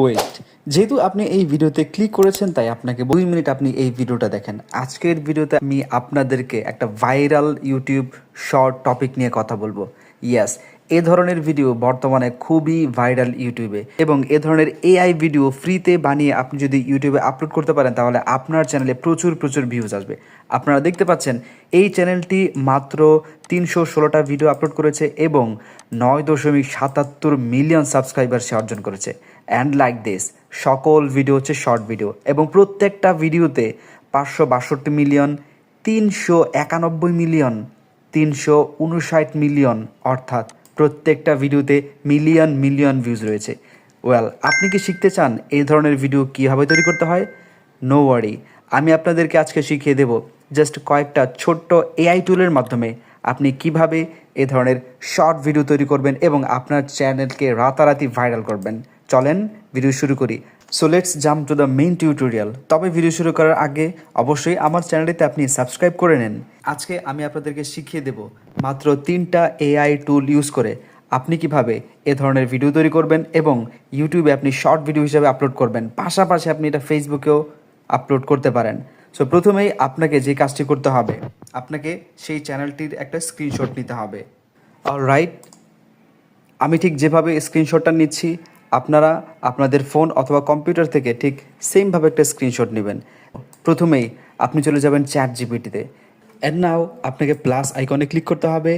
Wait যেহেতু আপনি এই ভিডিওতে ক্লিক করেছেন, তাই আপনাকে দুই মিনিট আপনি এই ভিডিওটা দেখেন। আজকের ভিডিওতে আমি আপনাদেরকে একটা ভাইরাল ইউটিউব শর্ট টপিক নিয়ে কথা বলব। ইয়াস এ ধরনের ভিডিও বর্তমানে খুবই ভাইরাল ইউটিউবে এবং এ ধরনের এআই ভিডিও ফ্রিতে বানিয়ে আপনি যদি ইউটিউবে আপলোড করতে পারেন, তাহলে আপনার চ্যানেলে প্রচুর প্রচুর ভিউজ আসবে। আপনারা দেখতে পাচ্ছেন, এই চ্যানেলটি মাত্র তিনশো ষোলোটা ভিডিও আপলোড করেছে এবং নয় দশমিক সাতাত্তর মিলিয়ন সাবস্ক্রাইবার সে অর্জন করেছে। অ্যান্ড লাইক দিস সকল ভিডিও হচ্ছে শর্ট ভিডিও এবং প্রত্যেকটা ভিডিওতে পাঁচশো বাষট্টি মিলিয়ন তিনশো একানব্বই মিলিয়ন তিনশো উনষাট মিলিয়ন অর্থাৎ প্রত্যেকটা ভিডিওতে মিলিয়ন মিলিয়ন ভিউজ রয়েছে। ওয়েল আপনি কি শিখতে চান এই ধরনের ভিডিও কীভাবে তৈরি করতে হয়? নো ওয়ারি আমি আপনাদেরকে আজকে শিখিয়ে দেব জাস্ট কয়েকটা ছোট্ট এআই টুলের মাধ্যমে আপনি কীভাবে এ ধরনের শর্ট ভিডিও তৈরি করবেন এবং আপনার চ্যানেলকে রাতারাতি ভাইরাল করবেন। চলেন ভিডিও শুরু করি। So let's jump to the main tutorial তবে ভিডিও শুরু করার আগে অবশ্যই আমার চ্যানেলটিতে আপনি সাবস্ক্রাইব করে নেন। আজকে আমি আপনাদেরকে শিখিয়ে দেব মাত্র তিনটা এআই টুল ইউজ করে আপনি কীভাবে এ ধরনের ভিডিও তৈরি করবেন এবং ইউটিউবে আপনি শর্ট ভিডিও হিসাবে আপলোড করবেন। পাশাপাশি আপনি এটা ফেসবুকেও আপলোড করতে পারেন। সো প্রথমেই আপনাকে যে কাজটি করতে হবে, আপনাকে সেই চ্যানেলটির একটা স্ক্রিনশট নিতে হবে। রাইট আমি ঠিক যেভাবে স্ক্রিনশটটা নিচ্ছি আপনারা আপনাদের ফোন অথবা কম্পিউটার থেকে ঠিক সেমভাবে একটা স্ক্রিনশট নেবেন। প্রথমেই আপনি চলে যাবেন চ্যাট জিপিটিতে অ্যান্ড নাও আপনাকে প্লাস আইকনে ক্লিক করতে হবে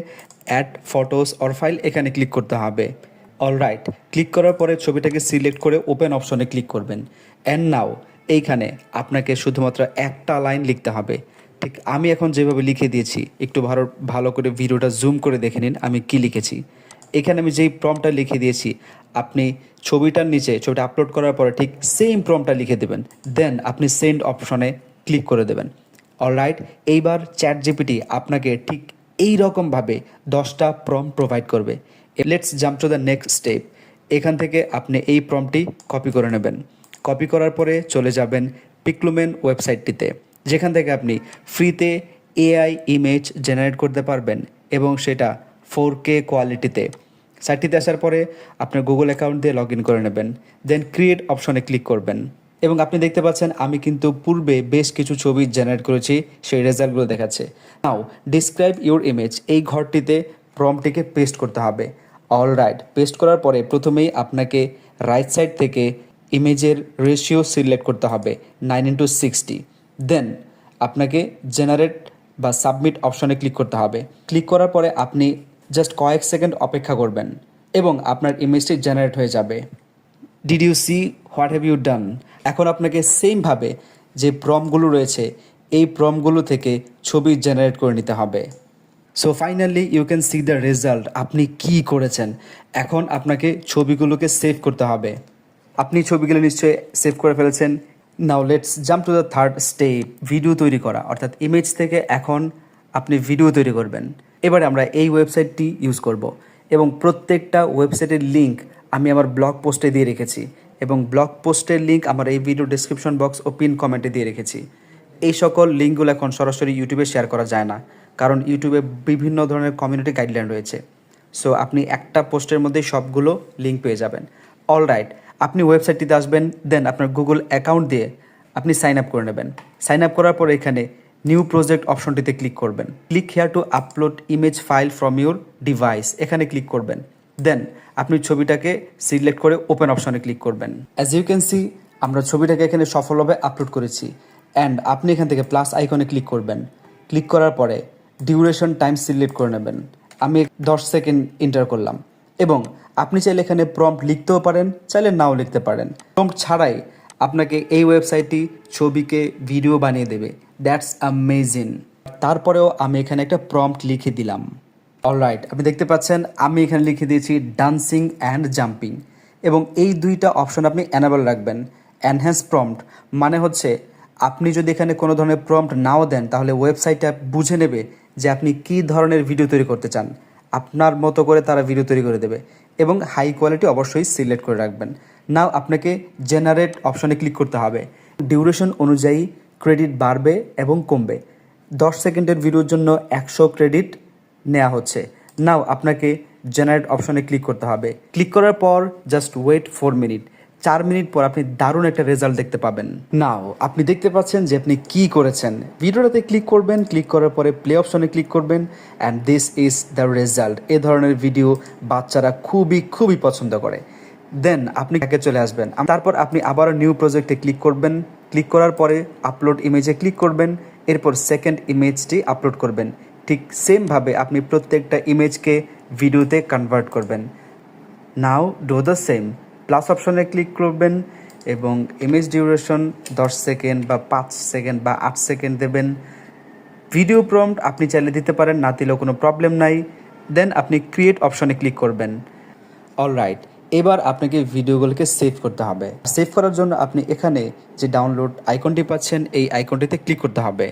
অ্যাড ফটোস অর ফাইল এখানে ক্লিক করতে হবে। অল রাইট ক্লিক করার পরে ছবিটাকে সিলেক্ট করে ওপেন অপশনে ক্লিক করবেন। অ্যান্ড নাও এইখানে আপনাকে শুধুমাত্র একটা লাইন লিখতে হবে। ঠিক আমি এখন যেভাবে লিখে দিয়েছি, একটু ভালো ভালো করে ভিডিওটা জুম করে দেখে নিন, আমি কি লিখেছি। এখানে আমি যেই প্রমটা লিখে দিয়েছি আপনি ছবিটার নিচে, ছবিটা আপলোড করার পরে ঠিক সেম প্রমটা লিখে দেবেন। দেন আপনি সেন্ড অপশনে ক্লিক করে দেবেন। অলরাইট এইবার চ্যাট জিপিটি আপনাকে ঠিক এই রকমভাবে দশটা প্রম প্রোভাইড করবে। Let's jump to the next step এখান থেকে আপনি এই প্রমটি কপি করে নেবেন। কপি করার পরে চলে যাবেন পিকলুমেন ওয়েবসাইটটিতে যেখান থেকে আপনি ফ্রিতে এআই ইমেজ জেনারেট করতে পারবেন এবং সেটা ফোর কে কোয়ালিটিতে সাইটটিতে আসার পরে আপনার গুগল অ্যাকাউন্ট দিয়ে লগ ইন করে নেবেন দেন ক্রিয়েট অপশনে ক্লিক করবেন। এবং আপনি দেখতে পাচ্ছেন আমি কিন্তু পূর্বে বেশ কিছু ছবি জেনারেট করেছি, সেই রেজাল্টগুলো দেখাচ্ছে। নাও ডিসক্রাইব ইউর ইমেজ এই ঘরটিতে প্রমটিকে পেস্ট করতে হবে। অল রাইট পেস্ট করার পরে প্রথমেই আপনাকে রাইট সাইড থেকে ইমেজের রেশিও সিলেক্ট করতে হবে নাইন ইন্টু সিক্সটি দেন আপনাকে জেনারেট বা সাবমিট অপশনে ক্লিক করতে হবে। ক্লিক করার পরে আপনি জাস্ট কয়েক সেকেন্ড অপেক্ষা করবেন এবং আপনার ইমেজটি জেনারেট হয়ে যাবে। Did you see what have you done এখন আপনাকে সেমভাবে যে প্রমগুলো রয়েছে, এই প্রমগুলো থেকে ছবি জেনারেট করে নিতে হবে। So finally you can see the result আপনি কি করেছেন? এখন আপনাকে ছবিগুলোকে সেভ করতে হবে। আপনি ছবিগুলো নিশ্চয়ই সেভ করে ফেলেছেন। Now let's jump to the third step video তৈরি করা। অর্থাৎ ইমেজ থেকে এখন আপনি ভিডিও তৈরি করবেন। এবারে আমরা এই ওয়েবসাইটটি ইউজ করব এবং প্রত্যেকটা ওয়েবসাইটের লিঙ্ক আমি আমার ব্লগ পোস্টে দিয়ে রেখেছি এবং ব্লগ পোস্টের লিঙ্ক আমার এই ভিডিও ডিসক্রিপশন বক্স ও পিন কমেন্টে দিয়ে রেখেছি। এই সকল লিঙ্কগুলো এখন সরাসরি ইউটিউবে শেয়ার করা যায় না, কারণ ইউটিউবে বিভিন্ন ধরনের কমিউনিটি গাইডলাইন রয়েছে। সো আপনি একটা পোস্টের মধ্যে সবগুলো লিঙ্ক পেয়ে যাবেন। অল রাইট আপনি ওয়েবসাইটটিতে আসবেন দেন আপনার গুগল অ্যাকাউন্ট দিয়ে আপনি সাইন আপ করে নেবেন। সাইন আপ করার পর এখানে নিউ প্রজেক্ট অপশনটিতে ক্লিক করবেন। Click here to upload image file from your device এখানে ক্লিক করবেন। দেন আপনি ছবিটাকে সিলেক্ট করে ওপেন অপশনে ক্লিক করবেন। অ্যাজ ইউ ক্যান সি আমরা ছবিটাকে এখানে সফলভাবে আপলোড করেছি। অ্যান্ড আপনি এখান থেকে প্লাস আইকনে ক্লিক করবেন। ক্লিক করার পরে ডিউরেশন টাইম সিলেক্ট করে নেবেন। আমি দশ সেকেন্ড এন্টার করলাম। এবং আপনি চাইলে এখানে প্রম্পট লিখতেও পারেন, চাইলে নাও লিখতে পারেন। প্রম্পট ছাড়াই আপনাকে এই ওয়েবসাইটটি ছবিকে ভিডিও বানিয়ে দেবে। দ্যাটস অ্যামেজিং তারপরেও আমি এখানে একটা প্রম্পট লিখে দিলাম। অলরাইট আপনি দেখতে পাচ্ছেন, আমি এখানে লিখে দিয়েছি ডান্সিং অ্যান্ড জাম্পিং এবং এই দুইটা অপশন আপনি অ্যানাবল রাখবেন। এনহ্যান্স প্রম্পট মানে হচ্ছে, আপনি যদি এখানে কোনো ধরনের প্রম্পট নাও দেন, তাহলে ওয়েবসাইটটা বুঝে নেবে যে আপনি কী ধরনের ভিডিও তৈরি করতে চান। আপনার মতো করে তারা ভিডিও তৈরি করে দেবে এবং হাই কোয়ালিটি অবশ্যই সিলেক্ট করে রাখবেন। নাও আপনাকে জেনারেট অপশনে ক্লিক করতে হবে। ডিউরেশন অনুযায়ী ক্রেডিট বাড়বে এবং কমবে। দশ সেকেন্ডের ভিডিওর জন্য একশো ক্রেডিট নেওয়া হচ্ছে। নাও আপনাকে জেনারেট অপশনে ক্লিক করতে হবে। ক্লিক করার পর জাস্ট ওয়েট ফোর মিনিট চার মিনিট পর আপনি দারুণ একটা রেজাল্ট দেখতে পাবেন। নাও, আপনি দেখতে পাচ্ছেন যে আপনি কি করেছেন। ভিডিওটাতে ক্লিক করবেন, ক্লিক করার পরে প্লে অপশনে ক্লিক করবেন and this is the result এ ধরনের ভিডিও বাচ্চারা খুবই খুবই পছন্দ করে। দেন আপনি একে চলে আসবেন। তারপর আপনি আবারও নিউ প্রজেক্টে ক্লিক করবেন। ক্লিক করার পরে আপলোড ইমেজে ক্লিক করবেন। এরপর সেকেন্ড ইমেজটি আপলোড করবেন। ঠিক সেমভাবে আপনি প্রত্যেকটা ইমেজকে ভিডিওতে কনভার্ট করবেন। Now do the same plus অপশনে ক্লিক করবেন এবং ইমেজ ডিউরেশন দশ সেকেন্ড বা পাঁচ সেকেন্ড বা আট সেকেন্ড দেবেন। ভিডিও প্রম্পট আপনি চাইলে দিতে পারেন, না দিলেও কোনো প্রবলেম নাই। দেন আপনি ক্রিয়েট অপশনে ক্লিক করবেন। অলরাইট এবার আপনাকে ভিডিওগুলোকে সেভ করতে হবে। সেভ করার জন্য আপনি এখানে যে ডাউনলোড আইকনটি পাচ্ছেন, এই আইকনটিতে ক্লিক করতে হবে।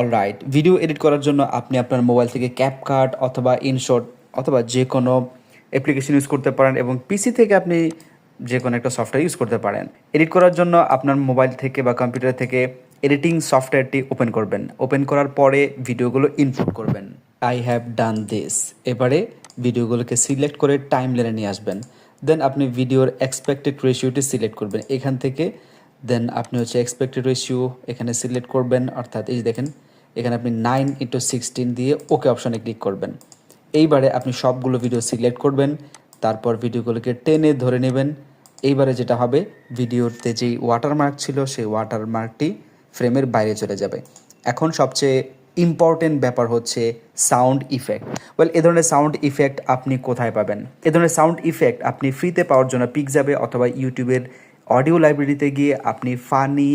অলরাইট ভিডিও এডিট করার জন্য আপনি আপনার মোবাইল থেকে ক্যাপকাট অথবা ইনশট অথবা যে কোনো অ্যাপ্লিকেশন ইউজ করতে পারেন এবং পিসি থেকে আপনি যে কোনো একটা সফটওয়্যার ইউজ করতে পারেন। এডিট করার জন্য আপনার মোবাইল থেকে বা কম্পিউটার থেকে এডিটিং সফটওয়্যারটি ওপেন করবেন। ওপেন করার পরে ভিডিওগুলো ইনপুট করবেন। আই হ্যাভ ডান দিস এবারে ভিডিওগুলোকে সিলেক্ট করে টাইম লেনে নিয়ে আসবেন। দেন আপনি ভিডিওর এক্সপেক্টেড রেশিওটি সিলেক্ট করবেন। এখান থেকে দেন আপনি হচ্ছে এক্সপেক্টেড রেশিও এখানে সিলেক্ট করবেন। অর্থাৎ এই দেখেন, এখানে আপনি নাইন ইন্টু সিক্সটিন দিয়ে ওকে অপশনে ক্লিক করবেন। এইবারে আপনি সবগুলো ভিডিও সিলেক্ট করবেন। তারপর ভিডিওগুলোকে টেনে ধরে নেবেন। এইবারে যেটা হবে, ভিডিওতে যেই ওয়াটারমার্ক ছিল, সেই ওয়াটারমার্কটি ফ্রেমের বাইরে চলে যাবে। এখন সবচেয়ে ইম্পর্টেন্ট ব্যাপার হচ্ছে সাউন্ড ইফেক্ট ওয়েল এ ধরনের সাউন্ড ইফেক্ট আপনি কোথায় পাবেন? এ ধরনের সাউন্ড ইফেক্ট আপনি ফ্রিতে পাওয়ার জন্য পিক যাবে অথবা ইউটিউবের অডিও লাইব্রেরিতে গিয়ে আপনি ফানি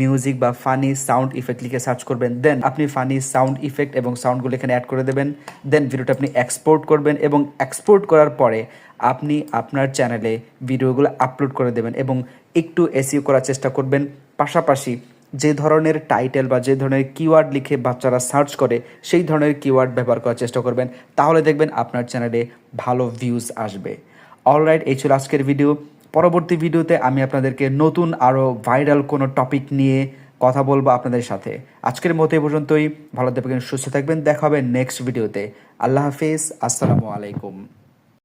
মিউজিক বা ফানি সাউন্ড ইফেক্ট লিখে সার্চ করবেন দেন আপনি ফানি সাউন্ড ইফেক্ট এবং সাউন্ডগুলো এখানে অ্যাড করে দেবেন দেন ভিডিওটা আপনি এক্সপোর্ট করবেন এবং এক্সপোর্ট করার পরে আপনি আপনার চ্যানেলে ভিডিওগুলো আপলোড করে দেবেন এবং একটু এসিও করার চেষ্টা করবেন। পাশাপাশি যে ধরনের টাইটেল বা যে ধরনের কিওয়ার্ড লিখে বাচ্চারা সার্চ করে, সেই ধরনের কিওয়ার্ড ব্যবহার করার চেষ্টা করবেন, তাহলে দেখবেন আপনার চ্যানেলে ভালো ভিউজ আসবে। অলরাইট এই ছিল আজকের ভিডিও পরবর্তী ভিডিওতে আমি আপনাদেরকে নতুন আরও ভাইরাল কোনো টপিক নিয়ে কথা বলব আপনাদের সাথে। আজকের মতো পর্যন্তই। ভালো থাকবেন, সুস্থ থাকবেন। দেখা হবে নেক্সট ভিডিওতে আল্লাহ হাফিজ। আসসালামু আলাইকুম।